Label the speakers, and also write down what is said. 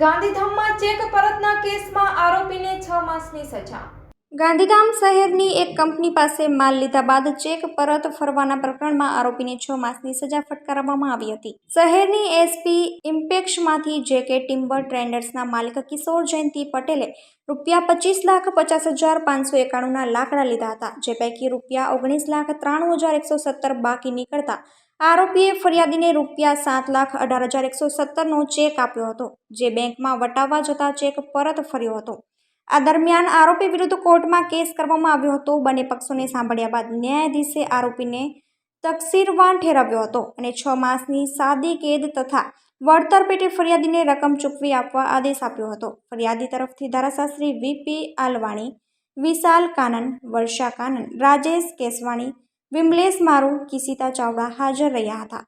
Speaker 1: ગાંધીધામમાં ચેક પરતના કેસમાં આરોપીને છ માસની સજા.
Speaker 2: ગાંધીધામ શહેરની એક કંપની પાસે માલ લીધા બાદ ચેક પરત ફરવાના પ્રકરણમાં આરોપીને છ માસની સજા ફટકારવામાં આવી હતી. શહેરની એસપી ઇમ્પેક્સમાંથી જેકે ટિમ્બર ટ્રેન્ડર્સના માલિક કિશોર જયંતિ પટેલે રૂપિયા પચીસ લાખ પચાસ હજાર પાંચસો એકાણુંના લાકડા લીધા હતા, જે પૈકી રૂપિયા ઓગણીસ લાખ ત્રાણું હજાર એકસો સત્તર બાકી નીકળતા આરોપીએ ફરિયાદીને રૂપિયા સાત લાખ અઢાર હજાર એકસો સત્તરનો ચેક આપ્યો હતો, જે બેંકમાં વટાવવા જતા ચેક પરત ફર્યો હતો. આ દરમિયાન આરોપી વિરુદ્ધ કોર્ટમાં કેસ કરવામાં આવ્યો હતો. બંને પક્ષોને સાંભળ્યા બાદ ન્યાયાધીશે આરોપીને તકસીરવાન ઠેરવ્યો હતો અને છ માસની સાદી કેદ તથા વળતર પેટે ફરિયાદીને રકમ ચૂકવી આપવા આદેશ આપ્યો હતો. ફરિયાદી તરફથી ધારાશાસ્ત્રી વીપી આલવાણી, વિશાલ કાનન, વર્ષા કાનન, રાજેશ કેસવાણી, વિમલેશ મારુ કિસિતા ચાવડા હાજર રહ્યા હતા.